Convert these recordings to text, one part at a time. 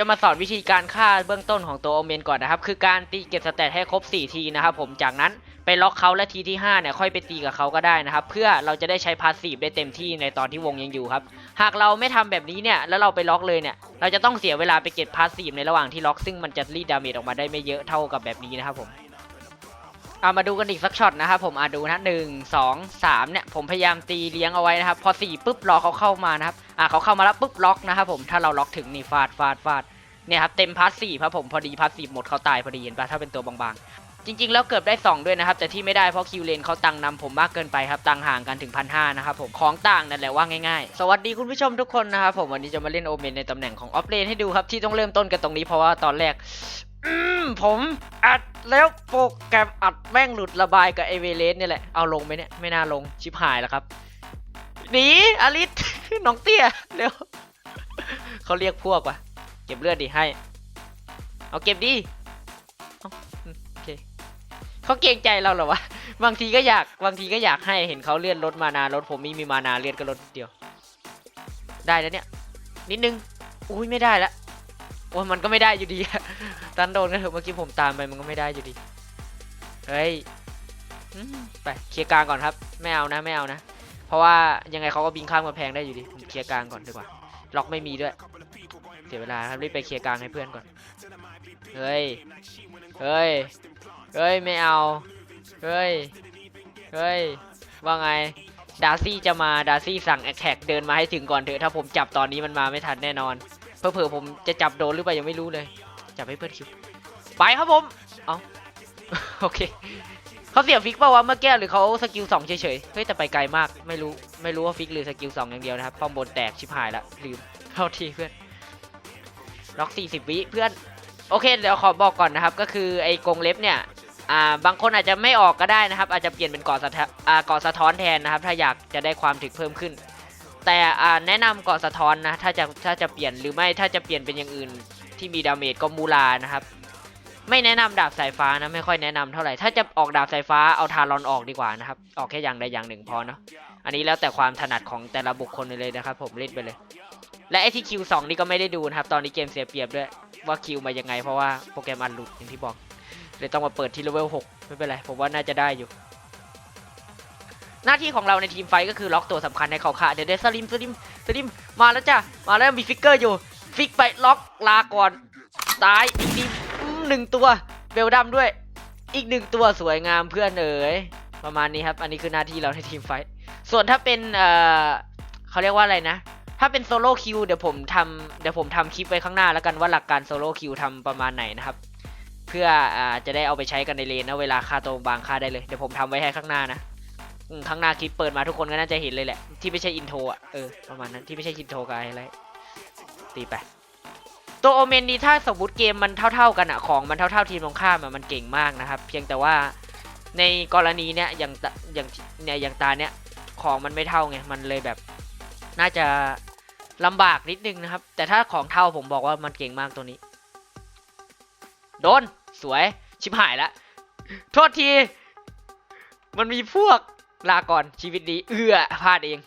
จะมาสอนวิธีการฆ่าเบื้องต้นของตัวโอเมนก่อนนะครับ คือการตีเก็บสเตตให้ครบ 4 ทีนะครับผมจากนั้นไปล็อกเขาและทีที่5เนี่ยค่อยไปตีกับเขาก็ได้นะครับ เพื่อเราจะได้ใช้พาสซีฟได้เต็มที่ในตอนที่วงยังอยู่ครับ หากเราไม่ทำแบบนี้เนี่ยแล้วเราไปล็อกเลยเนี่ยเราจะต้องเสียเวลาไปเก็บพาสซีฟในระหว่างที่ล็อกซึ่งมันจะรีดดาเมจออกมาได้ไม่เยอะเท่ากับแบบนี้นะครับผม เอามาดูกันอีกสักช็อตนะครับผมอะดูนะหนึ่งสองสามเนี่ยผมพยายามตีเลี้ยงเอาไว้นะครับ พอสี่ปุ๊บรอเขาเข้ามานะครับอะเขาเข้ามาแล้วปุ๊บล็อกนะครับผมถ้าเราล็อกถึงนี่ฟาดฟาดฟาดเนี่ยครับเต็มพาสซีฟครับผมพอดีพาสซีฟหมดเขาตายพอดีเห็นปะถ้าเป็นตัวบางๆ จริงๆ แล้วเกือบได้ 2 ด้วยนะครับ แต่ที่ไม่ได้เพราะคิวเลนเขาตังนำผมมากเกินไปครับตังห่างกันถึงพันห้านะครับผมของต่างนั่นแหละว่าง่ายๆ สวัสดีคุณผู้ชมทุกคนนะครับผมวันนี้จะมาเล่นโอเมนในตำแหน่งของออฟเลนให้ดูครับที่ต้องเริ่มต้นกันตรงนี้เพราะว่าตอนแรกอืมผมอัดแล้วโปรแกรมอัดแม่งหลุดระบายกับเอเวเรสเนี่ยแหละ เอาลงไหมเนี่ย ไม่น่าลงชิบหายแล้วครับหนีอลิสน้องเตี้ยเร็วเขาเรียกพวกว่ะเก็บเลือดดิให้ เอาเก็บดิเอาอืมโอเคเขาเกรงใจเราเหรอวะบางทีก็อยากบางทีก็อยากให้เห็นเขาเลื่อนรถมานารถผมไม่มีมานาเลื่อนก็รถเดียว ได้แล้วเนี่ย นิดนึงอุ้ยไม่ได้ละโอ้ยมันก็ไม่ได้อยู่ดีอะ ตันโดนกันเถอะเมื่อกี้ผมตามไปมันก็ไม่ได้อยู่ดี เฮ้ยไปเคลียร์กลางก่อนครับ ไม่เอานะไม่เอานะ เพราะว่ายังไงเขาก็บินข้ามกำแพงได้อยู่ดีผมเคลียร์กลางก่อนดีกว่า ล็อกไม่มีด้วย เสียเวลาครับรีบไปเคลียร์กลางให้เพื่อนก่อน เฮ้ย เฮ้ย เฮ้ยไม่เอา เฮ้ย เฮ้ย ว่าไง ดาร์ซี่จะมา ดาร์ซี่สั่งแอคแท็กเดินมาให้ถึงก่อนเถอะ ถ้าผมจับตอนนี้มันมาไม่ทันแน่นอน เพเผื่อผมจะจับโดนหรือเปล่ายังไม่รู้เลย จับให้เพื่อนคิวไปครับผม เอาโอเคเขาเสียฟิกเปล่าวะเมื่อกี้หรือเขาสกิลสองเฉยๆ เฮ้ยแต่ไปไกลมากไม่รู้ไม่รู้ว่าฟิกหรือสกิลสองอย่างเดียวนะครับป้อมบนแตกชิบหายละลืมเท่าทีเพื่อนล็อก40วิเพื่อนโอเคเดี๋ยวขอบอกก่อนนะครับ ก็คือไอ้กงเล็บเนี่ยอ่าบางคนอาจจะไม่ออกก็ได้นะครับ อาจจะเปลี่ยนเป็นเกาะสะท้อนอ่าเกาะสะท้อนแทนนะครับ ถ้าอยากจะได้ความถึกเพิ่มขึ้น แต่อ่าแนะนำเกาะสะท้อนนะถ้าจะถ้าจะเปลี่ยนหรือไม่ถ้าจะเปลี่ยนเป็นอย่างอื่น ที่มีดาเมจก็มูลานะครับ ไม่แนะนำดาบสายฟ้านะไม่ค่อยแนะนำเท่าไหร่ถ้าจะออกดาบสายฟ้าเอาทารอนออกดีกว่านะครับ ออกแค่อย่างใดอย่างหนึ่งพอเนาะอันนี้แล้วแต่ความถนัดของแต่ละบุคคลเลยนะครับ ผมเล่นไปเลย และไอที่คิวสองนี่ก็ไม่ได้ดูนะครับ ตอนนี้เกมเสียเปรียบด้วยว่าคิวมายังไง เพราะว่าโปรแกรมอันหลุดอย่างที่บอกเลยต้องมาเปิดที่เลเวล6ไม่เป็นไรผมว่าน่าจะได้อยู่หน้าที่ของเราในทีมไฟท์ก็คือล็อกตัวสำคัญให้เขาค่ะเดี๋ยวเดี๋ยวสลิมสลิมสลิมมาแล้วจ้ะมาแล้วมีฟิกเกอร์อยู่ ฟิกไปล็อกลาก่อนตายอีกทีอืมหนึ่งตัวเบลดัมด้วย อีกหนึ่งตัวสวยงามเพื่อนเอ๋ยประมาณนี้ครับ อันนี้คือหน้าที่เราในทีมไฟส่วนถ้าเป็นเอ่อเขาเรียกว่าอะไรนะ ถ้าเป็นโซโล่คิวเดี๋ยวผมทำเดี๋ยวผมทำคลิปไว้ข้างหน้าแล้วกันว่าหลักการโซโล่คิวทำประมาณไหนนะครับ เพื่ออจะได้เอาไปใช้กันในเลนนะเวลาฆ่าตัวบางฆ่าได้เลยเดี๋ยวผมทำไว้ให้ข้างหน้านะข้างหน้าคลิปเปิดมาทุกคนก็น่าจะเห็นเลยแหละที่ไม่ใช่อินโทรอะเออประมาณนั้นที่ไม่ใช่อินโทรกับอะไร ตีไป ตัวโอเมนนี้ถ้าสมมติเกมมันเท่า ๆกันอะของมันเท่าๆทีมตรงข้ามอะมันเก่งมากนะครับ เพียงแต่ว่าในกรณีเนี้ยอย่างตอย่างเนี่ยอย่างตาเนี้ยของมันไม่เท่าไงมันเลยแบบน่าจะลำบากนิดนึงนะครับ แต่ถ้าของเท่าผมบอกว่ามันเก่งมากตัวนี้ โดน สวย ชิบหายละโทษที มันมีพวกลาก่อนชีวิตนี้ เอื้อพลาดเอง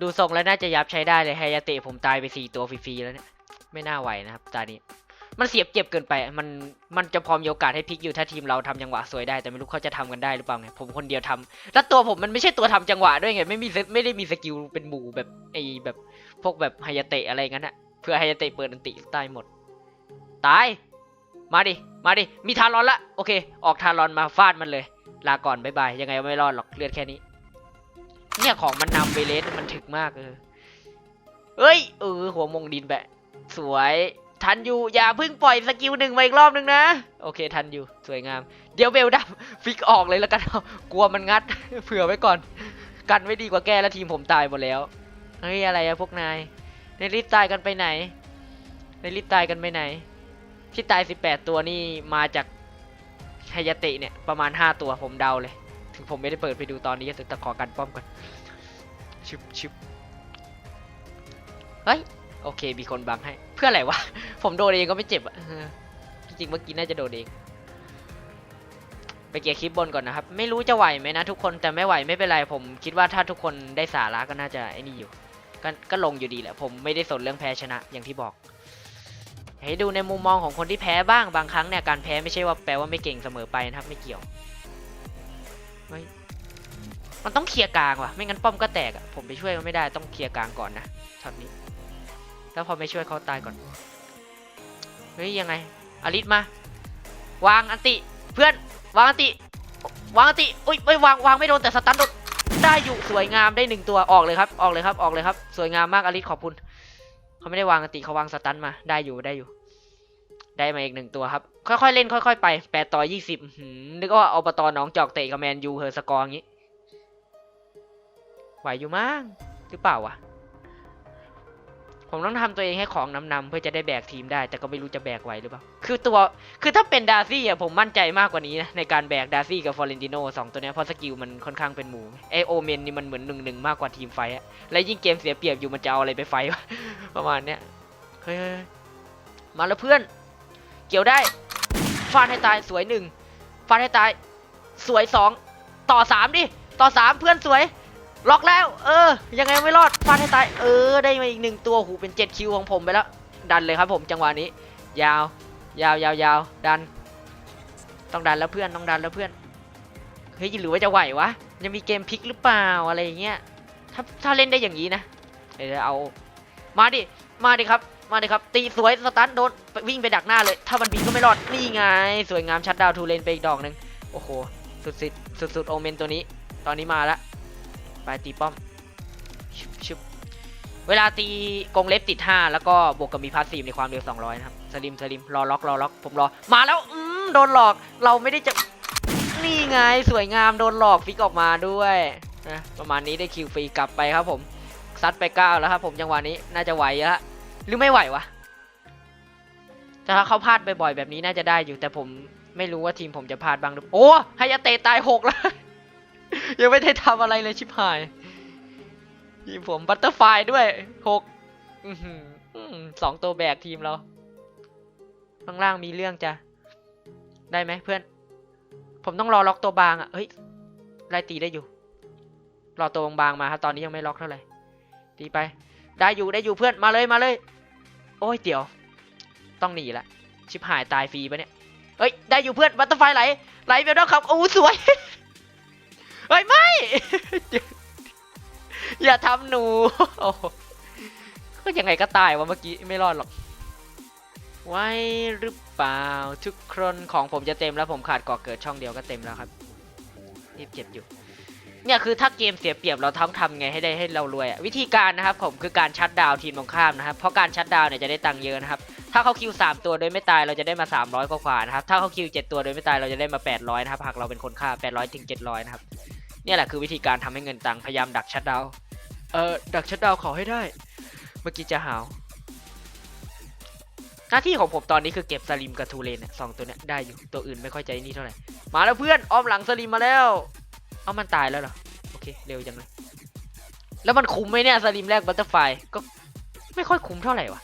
ดูทรงแล้วน่าจะยับใช้ได้เลยไฮยาเตะผมตายไปสี่ตัวฟรีๆแล้วเนี่ยไม่น่าไหวนะครับตานี้ มันเสียบเจ็บเกินไป มันมันจะพอมีโอกาสให้พลิกอยู่ถ้าทีมเราทำจังหวะสวยได้แต่ไม่รู้เขาจะทำกันได้หรือเปล่าไงผมคนเดียวทำแล้วตัวผมมันไม่ใช่ตัวทำจังหวะด้วยไงไม่มีเซไม่ได้มีสกิลเป็นหมู่แบบไอ้แบบพวกแบบไฮยาเตะอะไรงั้นอะเพื่อไฮยาเตะเปิดอันติตายหมดตายมาดิมาดิมีทารอนละโอเค ออกทารอนมาฟาดมันเลย ลาก่อนบายบายยังไงไม่รอดหรอกเลือดแค่นี้ เนี่ยของมันนำเวเลสมันถึกมากเออเอ้ยเออหัวมงดินแบะ สวยทันอยู่อย่าเพิ่งปล่อยสกิลหนึ่งมาอีกรอบหนึ่งนะ โอเคทันอยู่สวยงาม เดี๋ยวเบลดับฟิกออกเลยแล้วกันกลัวมันงัด เผื่อไว้ก่อน กันไว้ดีกว่าแก้แล้วทีมผมตายหมดแล้วเฮ้ยอะไรอะพวกนายในรีบตายกันไปไหนในรีบตายกันไปไหน ที่ตาย 18 ตัวนี่มาจากไฮยาเตะเนี่ยประมาณ 5 ตัวผมเดาเลย ถึงผมไม่ได้เปิดไปดูตอนนี้แต่ขอกันป้อมก่อนชึบชึบเฮ้ยโอเค มีคนบังให้ เพื่ออะไรวะ ผมโดนเองก็ไม่เจ็บอะจริงเมื่อกี้น่าจะโดนเอง ไปเกียร์คลิปบนก่อนนะครับ ไม่รู้จะไหวไหมนะทุกคน แต่ไม่ไหวไม่เป็นไร ผมคิดว่าถ้าทุกคนได้สาระก็น่าจะไอ้นี่อยู่ ก็ก็ลงอยู่ดีแหละ ผมไม่ได้สนเรื่องแพ้ชนะอย่างที่บอก ให้ดูในมุมมองของคนที่แพ้บ้าง บางครั้งเนี่ยการแพ้ไม่ใช่ว่าแปลว่าไม่เก่งเสมอไปนะครับ ไม่เกี่ยว เฮ้ยมันต้องเคลียร์กลางว่ะ ไม่งั้นป้อมก็แตกอะผมไปช่วยมันไม่ได้ต้องเคลียร์กลางก่อนนะช็อตนี้ แล้วพอไม่ช่วยเขาตายก่อน เฮ้ยยังไง อลิสมา วางอันติ เพื่อน วางอันติ วางอันติอุ้ยไม่วางวางไม่โดนแต่สตันโดนได้อยู่สวยงามได้หนึ่งตัวออกเลยครับ ออกเลยครับ ออกเลยครับ สวยงามมากอลิสขอบคุณ เขาไม่ได้วางอันติเขาวางสตันมา ได้อยู่ได้อยู่ ได้มาอีกหนึ่งตัวครับ ค่อยๆเล่นค่อยๆไปแปดต่อยี่สิบนึกว่าอบตหนองจอกเตะกับแมนยูเฮอร์สกอร์อย่างนี้ไหวอยู่มั้งหรือเปล่าวะผมต้องทำตัวเองให้ของนำๆเพื่อจะได้แบกทีมได้ แต่ก็ไม่รู้จะแบกไหวหรือเปล่า คือตัว คือถ้าเป็นดาร์ซี่อะผมมั่นใจมากกว่านี้นะในการแบกดาร์ซี่กับฟอเรนติโนสองตัวเนี้ยเพราะสกิลมันค่อนข้างเป็นหมูไอโอเมนนี่มันเหมือนหนึ่งหนึ่งมากกว่าทีมไฟอะและยิ่งเกมเสียเปรียบอยู่มันจะเอาอะไรไปไฟวะประมาณเนี้ย เฮ้ยมาแล้วเพื่อน เกี่ยวได้ ฟาดให้ตายสวยหนึ่งฟาดให้ตายสวยสองต่อสามดิต่อสามเพื่อนสวย ล็อกแล้ว เออ ยังไงไม่รอดฟาดให้ตาย เออ ได้มาอีกหนึ่งตัวหูเป็นเจ็ดคิวของผมไปแล้ว ดันเลยครับผมจังหวะนี้ ยาว ยาวยาวยาวดัน ต้องดันแล้วเพื่อนต้องดันแล้วเพื่อนเฮ้ยหรือว่าจะไหววะยังมีเกมพลิกหรือเปล่าอะไรอย่างเงี้ยถ้าถ้าเล่นได้อย่างนี้นะเดี๋ยวเอามาดิมาดิครับ มาดิครับ ตีสวยสตันโดนวิ่งไปดักหน้าเลย ถ้ามันบินก็ไม่รอด นี่ไง สวยงามชัดดาวทูเลนไปอีกดอกหนึ่งโอ้โห สุดๆสุดๆโอเมนตัวนี้ ตอนนี้มาแล้วไปตีป้อมชึบเวลาตีกงเล็บติด 5 แล้วก็บวกกับมีพาสซีฟในความเร็ว 200 นะครับ สลิม สลิม รอล็อก รอล็อก ผมรอ มาแล้ว อืม โดนหลอก เราไม่ได้จะ นี่ไง สวยงาม โดนหลอกฟิกออกมาด้วยนะประมาณนี้ได้คิวฟรีกลับไปครับผม ซัดไป 9 แล้วครับผมจังหวะนี้ น่าจะไหวแล้ว หรือไม่ไหววะแต่ถ้าเขาพลาดบ่อยๆแบบนี้น่าจะได้อยู่แต่ผมไม่รู้ว่าทีมผมจะพลาดบ้างหรือโอ้ไฮยาเตะตายหกแล้ว ยังไม่ได้ทำอะไรเลยชิบหายทีมผมบัตเตอร์ไฟด้วยหกอือหืออื้อหือสองตัวแบกทีมเรา ข้างล่างมีเรื่องจะ ได้ไหมเพื่อน ผมต้องรอล็อกตัวบางอะเฮ้ยไล่ตีได้อยู่ รอตัวบางๆมาครับตอนนี้ยังไม่ล็อกเท่าไหร่ตีไป ได้อยู่ได้อยู่เพื่อนมาเลยมาเลย โอ้ยเดี๋ยว ต้องหนีละ ชิบหายตายฟรีปะเนี่ยเฮ้ย ได้อยู่เพื่อนบัตเตอร์ไฟไหล ไหลไปแล้วครับโอ้สวย เฮ้ย ไม่ อย่าทำหนูก็ยังไงก็ตายวะเมื่อกี้ไม่รอดหรอก ไว้หรือเปล่า ทุกคนของผมจะเต็มแล้วผมขาดก่อเกิดช่องเดียวก็เต็มแล้วครับรีบเก็บอยู่ เนี่ยคือถ้าเกมเสียเปรียบเราต้องทำไงให้ได้ให้เรารวยอะวิธีการนะครับผมคือการชัดดาวทีมตรงข้ามนะครับเพราะการชัดดาวเนี่ยจะได้ตังค์เยอะนะครับถ้าเขาคิว3ตัวโดยไม่ตายเราจะได้มา 300 กว่าๆนะครับถ้าเขาคิว7ตัวโดยไม่ตายเราจะได้มา 800นะครับหากเราเป็นคนฆ่า 800ถึง700นะครับเนี่ยแหละคือวิธีการทำให้เงินตังค์พยายามดักชัดดาวเออดักชัดดาวขอให้ได้ เมื่อกี้จะหาวหน้าที่ของผมตอนนี้คือเก็บสลิมกับทูเลนเนี่ยสองตัวเนี้ยได้อยู่ตัวอื่นไม่ค่อยใจนี่เท่าไหร่มาแล้วเพื่อนอ้อมหลังสลิมมาแล้วเอามันตายแล้วเหรอ โอเค เร็วจังเลยแล้วมันคุ้มไหมเนี่ยสลิมแรกบัตเตอร์ไฟก็ไม่ค่อยคุ้มเท่าไหร่วะ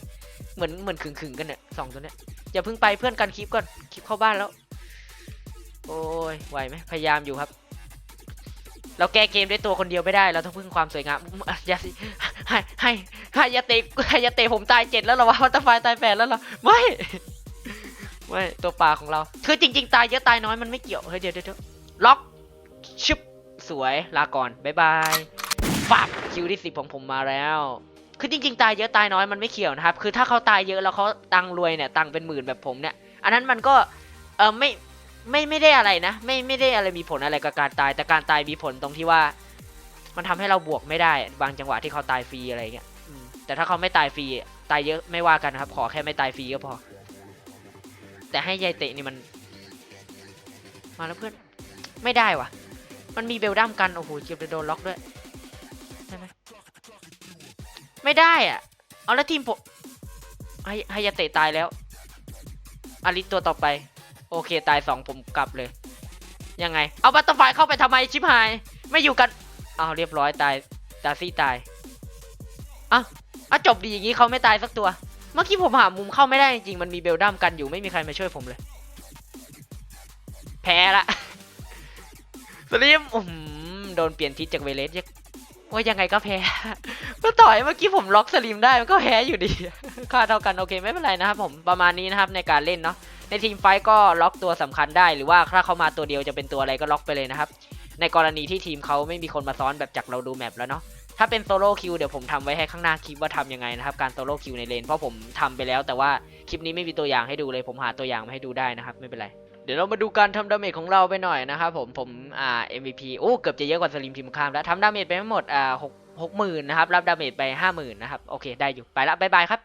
เหมือนเหมือนขึงๆกันเนี่ยสองตัวเนี้ยอย่าเพิ่งไปเพื่อนกันคลิปก่อนคลิปเข้าบ้านแล้ว โอ้ยไหวไหมพยายามอยู่ครับ เราแก้เกมด้วยตัวคนเดียวไม่ได้เราต้องพึ่งความสวยงามอะอย่าสิให้ให้ให้ยาเตะให้ยาเตะผมตายเจ็ดแล้วหรอวะวัตไฟตายแปดแล้วหรอไม่ไม่ตัวปลาของเราคือจริง ๆ ตายเยอะตายน้อยมันไม่เกี่ยวเฮ้ยเดี๋ยวเดี๋ยวเดี๋ยวล็อกชึบ สวยลาก่อนบ๊ายบายฟับคิวที่สิบของผมมาแล้วคือจริงๆ ตายเยอะตายน้อยมันไม่เกี่ยวนะครับ คือถ้าเขาตายเยอะแล้วเขาตังรวยเนี่ยตังเป็นหมื่นแบบผมเนี่ย อันนั้นมันก็เออไม่ไม่ไม่ได้อะไรนะ ไม่ไม่ได้อะไรมีผลอะไรกับการตาย แต่การตายมีผลตรงที่ว่า มันทำให้เราบวกไม่ได้ บางจังหวะที่เขาตายฟรีอะไรเงี้ยแต่ถ้าเขาไม่ตายฟรีตายเยอะไม่ว่ากันนะครับ ขอแค่ไม่ตายฟรีก็พอ แต่ให้ยายเตะนี่มัน มาแล้วเพื่อนไม่ได้ว่ะ มันมีเบลดัมกัน โอ้โหเกือบจะโดนล็อกด้วยได้ไหมไม่ได้อะ เอาแล้วทีมผมให้ให้ยาเตะตายแล้ว อาริตัวต่อไป โอเคตายสองผมกลับเลย ยังไง เอาบัตเตอร์ไฟเข้าไปทำไมชิบหาย ไม่อยู่กัน เอาเรียบร้อยตาย ดาซี่ตายอะอะจบดีอย่างนี้เขาไม่ตายสักตัว เมื่อกี้ผมหามุมเข้าไม่ได้จริงมันมีเบลดัมกันอยู่ไม่มีใครมาช่วยผมเลย แพ้ละ สลิมอื้อหือโดนเปลี่ยนทิศจากเวเลสว่ายังไงก็แพ้ ก็ต่อยเมื่อกี้ผมล็อกสลิมได้มันก็แพ้อยู่ดี ค่าเท่ากันโอเคไม่เป็นไรนะครับผมประมาณนี้นะครับในการเล่นเนาะในทีมไฟท์ก็ล็อกตัวสำคัญได้หรือว่าถ้าเขามาตัวเดียวจะเป็นตัวอะไรก็ล็อกไปเลยนะครับ ในกรณีที่ทีมเขาไม่มีคนมาซ้อนแบบจากเราดูแมปแล้วเนาะถ้าเป็นโซโล่คิวเดี๋ยวผมทำไว้ให้ข้างหน้าคลิปว่าทำยังไงนะครับการโซโล่คิวในเลนเพราะผมทำไปแล้ว แต่ว่าคลิปนี้ไม่มีตัวอย่างให้ดูเลยผมหาตัวอย่างมาให้ดูได้นะครับไม่เป็นไร เดี๋ยวเรามาดูการทำดาเมจของเราไปหน่อยนะครับผมผมอ่า MVP โอ้เกือบจะเยอะกว่าสลิมพิมพ์คามแล้วทำดาเมจไปทั้งหมดอ่าหกหกหมื่นนะครับรับดาเมจไปห้าหมื่นนะครับโอเคได้อยู่ไปละบายบายครับ